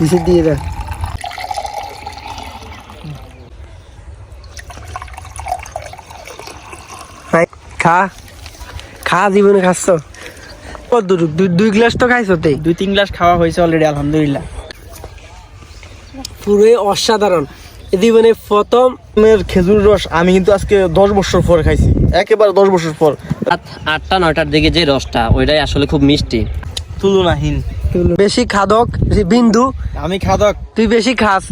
নিচে দিয়ে ভাই, খা। খা জীবনে খাচ্ছ। কতটুকু দুই দুই গ্লাস তো খাইছো তে? দুই তিন গ্লাস খাওয়া হয়েছে অলরেডি আলহামদুলিল্লাহ। পুরোই অসাধারণ। জীবনে প্রথম খেজুর রস আমি কিন্তু আজকে দশ বছর পর খাইছি। একেবারে দশ বছর পর। রাত আটটা নয়টার দিকে যে রসটা ওইটাই আসলে খুব মিষ্টি। তুলনাহীন। বেশি খাদক বিন্দু। আমি খাদক। তুই বেশি খাস।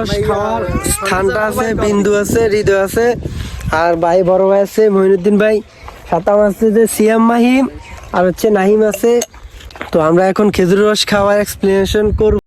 রস খাওয়ার স্থানটা আছে বিন্দু আছে হৃদয় আছে। আর ভাই বড় ভাই আছে মহিনুদ্দিন ভাই সাতাম আছে যে সিয়াম মাহিম আর হচ্ছে নাহিম আছে। তো আমরা এখন খেজুর রস খাওয়ার এক্সপ্লেনেশন করব।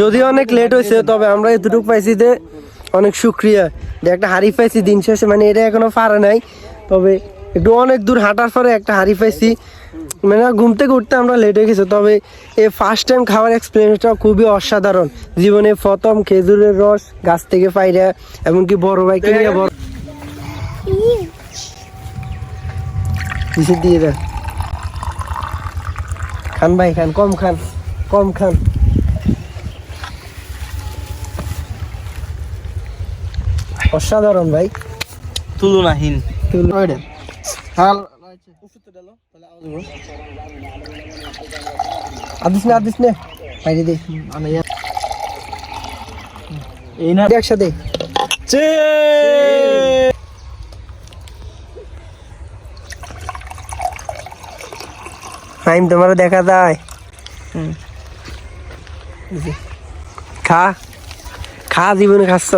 যদিও অনেক লেট হয়েছে তবে আমরা এতটুকু পাইছি যে অনেক শুক্রিয়া। যে একটা হাড়ি পাইছি দিন শেষে মানে এটা এখনও পারে নাই। তবে একটু অনেক দূর হাঁটার পরে একটা হাড়ি পাইছি। মানে ঘুম থেকে উঠতে আমরা লেট হয়ে গেছি, তবে এই ফার্স্ট টাইম খাওয়ার এক্সপিরিয়েন্সটা খুবই অসাধারণ। জীবনে প্রথম খেজুরের রস গাছ থেকে পাইরা, এমনকি বড় ভাইকে নিয়ে বড় দিয়ে দেন খান ভাই, খান, কম খান কম খান। অসাধারণ ভাই। তুলনাহীন। আদিস না আদিস নে। বাইরে দে। এই না একসাথে। তোমার দেখা যায়? খা। খা জীবনে খাচ্ছ।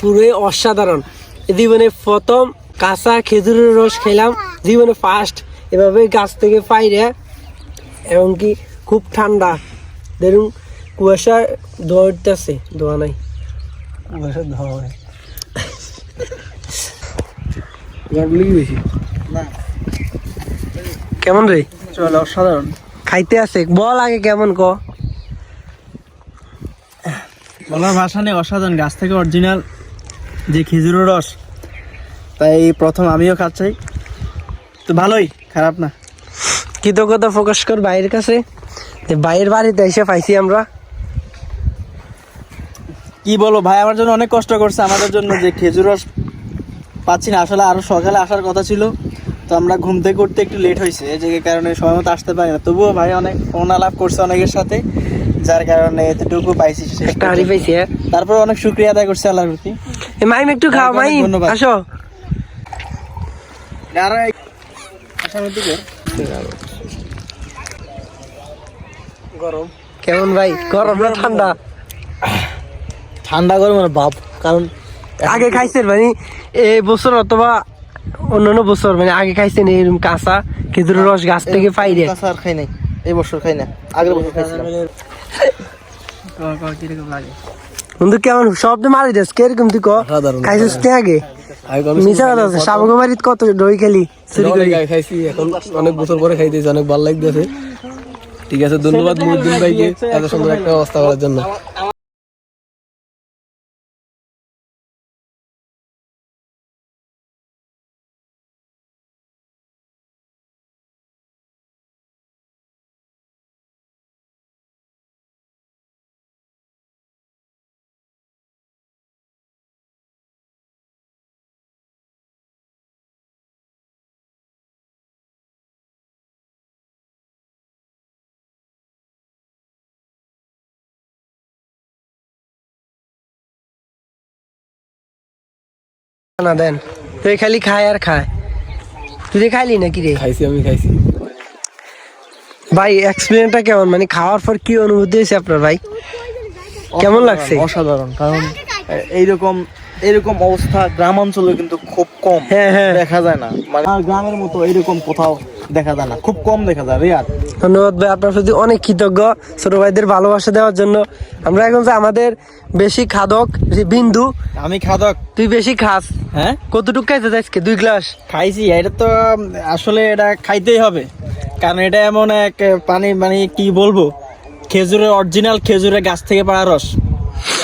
পুরোই অসাধারণ। জীবনে প্রথম কাঁচা খেজুরের রস খেলাম। জীবনে ফার্স্ট এভাবে গাছ থেকে পাইরে এমনকি খুব ঠান্ডা। ধরুন কুয়াশা দৌড়তেছে দোয়া নাই। কুয়াশা ধোয়া বেশি কেমন রে? চলে অসাধারণ। খাইতে আছে? বল আগে কেমন ক? বলার ভাষা নেই অসাধারণ গাছ থেকে অরিজিনাল যে খেজুরের রস তাই প্রথম আমিও খাচ্ছি। তো ভালোই খারাপ না। কৃতজ্ঞতা প্রকাশ কর বাইরের কাছে যে বাইরের বাড়িতে এসে পাইছি আমরা। কি বলো ভাই আমার জন্য অনেক কষ্ট করছে আমাদের জন্য যে খেজুর রস পাচ্ছি না। আসলে আরও সকালে আসার কথা ছিল তো আমরা ঘুম থেকে করতে একটু লেট হয়েছে এই যে কারণে সময় মতো আসতে পারি না। তবুও ভাই অনেক ফোন আলাপ করছে অনেকের সাথে। যার কারণে এতটুকু পাইছি একটা হাড়ি পাইছি হ্যাঁ। তারপর অনেক শুক্রিয়া আদায় করছি আল্লাহর প্রতি। এ মাইম একটু খাও মাইম আসো। আর আসামের দিকে গরম। কেমন ভাই? গরম না ঠান্ডা? ঠান্ডা গরম বাপ কারণ আগে খাইছেন মানে এই বছর অথবা অন্যান্য বছর মানে আগে খাইছেন এরকম কাঁচা খেজুরের রস গাছ থেকে পাইরে কাঁচা আর খাই নাই এই বছর খাই না আগের বছর খাইছিলাম। বন্ধু কেমন? শব্দ মারি দেস কীরকম তুই ক অসাধারণ। আগে মিশা কথা আছে সাবগো বাড়িতে কত দই খেলি? চুরি করি। খাইছি এখন অনেক বছর পরে খাইতেছি অনেক ভালো লাগতেছে। ঠিক আছে ধন্যবাদ মুদ্দিন ভাইকে এত সুন্দর একটা অবস্থা করার জন্য। না দেন। তুই খালি খায় আর খায়। তুই খাইলি নাকি রে? খাইছি আমি খাইছি। ভাই এক্সপিরিয়েন্সটা কেমন? মানে খাওয়ার পর কি অনুভূতি হয়েছে আপনার ভাই? কেমন লাগছে? অসাধারণ কারণ এইরকম এরকম অবস্থা গ্রাম অঞ্চলে কিন্তু খুব কম। হ্যাঁ, হ্যাঁ। দেখা যায় না। মানে গ্রামের মতো এরকম কোথাও দেখা যায় না। খুব কম দেখা যায় রেয়ার ধন্যবাদ ভাই আপনার প্রতি অনেক কৃতজ্ঞ ছোট ভাইদের ভালোবাসা দেওয়ার জন্য। আমরা এখন যে আমাদের বেশি খাদক যে বিন্দু আমি খাদক। তুই বেশি খাস। হ্যাঁ? কতটুকু খাইতে আজকে? দুই গ্লাস। খাইছি এটা তো আসলে এটা খাইতেই হবে। কারণ এটা এমন এক পানি মানে কি বলব? খেজুরের অরিজিনাল খেজুরের গাছ থেকে পাড়া রস।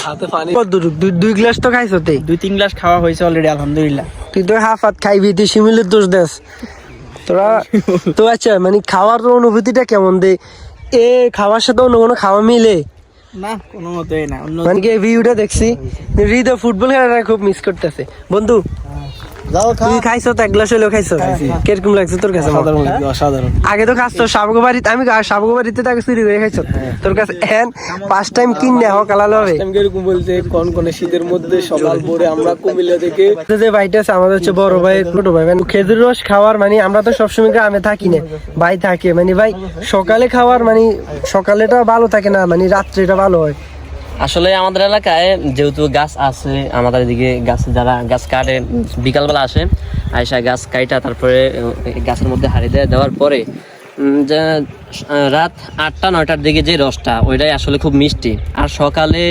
হাতে পানি। কতটুকু দুই দুই গ্লাস তো খাইছ তুই? দুই তিন গ্লাস খাওয়া হয়েছে অলরেডি আলহামদুলিল্লাহ। তুই তো হাফ হাত খাইবি তুই শিমিলের দোষ দেস। তোরা তো আচ্ছা মানে খাওয়ার অনুভূতিটা কেমন? দে এ খাওয়ার সাথে অন্য কোনো খাওয়া মিলে? না কোনো মতেই না অন্য মানে কি ভিউটা দেখছি? হৃদয় ফুটবল খেলাটা খুব মিস করতেছে। বন্ধু যাও খাইছো তো এক গ্লাস হলেও খাইছো? কীরকম লাগছে তোর কাছে? অসাধারণ আগে তো খাস সাবগো বাড়িতে আমি সাবগো বাড়িতে তাকে চুরি করে খাইছো। তোর কাছে পাঁচ টাইম কিনে হোক আলাদা হবে। এরকম বলতে কোন কোন শীতের মধ্যে সকাল ভোরে আমরা কুমিল্লা থেকে যে ভাইটা আছে আমাদের হচ্ছে বড় ভাই ছোট ভাই মানে খেজুর রস খাওয়ার মানে আমরা তো সবসময় গ্রামে থাকি না। ভাই থাকে মানে ভাই সকালে খাওয়ার মানে সকালেটা ভালো থাকে না মানে রাত্রেটা ভালো হয়। আসলে আমাদের এলাকায় যেহেতু গাছ আছে আমাদের এদিকে গাছ যারা গাছ কাটে বিকালবেলা আসে আয়সা গাছ কাইটা তারপরে গাছের মধ্যে হাড়ি দেয় দেওয়ার পরে যে রাত আটটা নয়টার দিকে যে রসটা ওইটাই আসলে খুব মিষ্টি। আর সকালে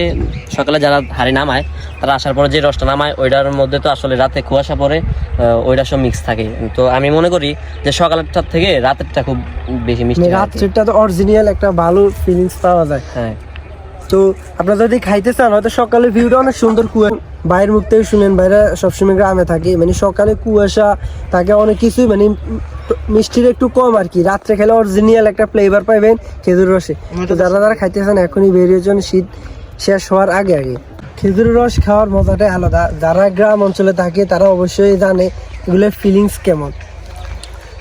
সকালে যারা হাড়ি নামায় তারা আসার পরে যে রসটা নামায় ওইটার মধ্যে তো আসলে রাতে কুয়াশা পরে ওইটা সব মিক্স থাকে। তো আমি মনে করি যে সকালেরটার থেকে রাতেরটা খুব বেশি মিষ্টি মানে। রাত্রেটা তো অরিজিনাল একটা ভালো ফিলিংস পাওয়া যায়। হ্যাঁ। তো আপনারা যদি খাইতে চান, হয়তো সকালে ভিউটা অনেক সুন্দর কুয়া বাইরের মুখ থেকে শুনেন বাইরে সবসময় গ্রামে থাকে। মানে সকালে কুয়াশা থাকে অনেক কিছুই মানে মিষ্টির একটু কম আর কি। রাত্রে খেলে অরিজিনাল একটা ফ্লেভার পাইবেন খেজুর রসে। তো যারা যারা খাইতে চান, এখনই বেরিয়ে যান, শীত শেষ হওয়ার আগে আগে। খেজুরের রস খাওয়ার মজাটাই আলাদা। যারা গ্রাম অঞ্চলে থাকে, তারা অবশ্যই জানে এগুলোর ফিলিংস কেমন।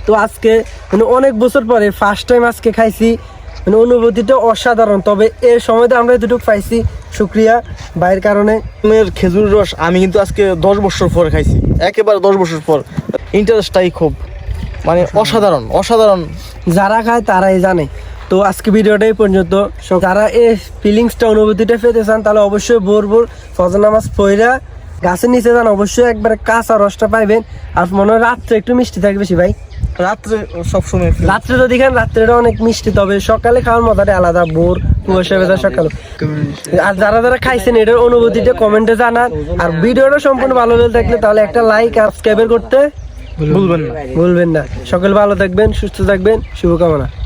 তো আজকে মানে অনেক বছর পরে ফার্স্ট টাইম আজকে খাইছি। মানে অনুভূতিটা অসাধারণ। তবে এই সময়টা আমরা এতটুকু পাইছি শুক্রিয়া বাইরের কারণে। খেজুর রস আমি কিন্তু আজকে দশ বছর পর খাইছি। একেবারে দশ বছর পর। ইন্টারেস্টটাই খুব। মানে অসাধারণ অসাধারণ। যারা খায় তারাই জানে। তো আজকে ভিডিওটা এই পর্যন্ত। যারা এই ফিলিংসটা অনুভূতিটা পেতে চান তাহলে অবশ্যই ভোর ভোর ফজর নামাজ পইরা গাছের নিচে যান অবশ্যই একবার কাঁচা রসটা পাইবেন। আর মনে হয় রাত্রে একটু মিষ্টি থাকে বেশি ভাই। রাত্রে সবসময় রাত্রে যদি খান রাত্রেটা অনেক মিষ্টি তবে সকালে খাওয়ার মজাটা আলাদা ভোর কুয়াশা ভেজা সকালে। আর যারা যারা খাইছেন এটার অনুভূতিটা কমেন্টে জানান। আর ভিডিওটা সম্পূর্ণ ভালো লেগে থাকলে তাহলে একটা লাইক আর সাবস্ক্রাইব করতে ভুলবেন না। ভুলবেন না। সকল ভালো থাকবেন সুস্থ থাকবেন শুভকামনা।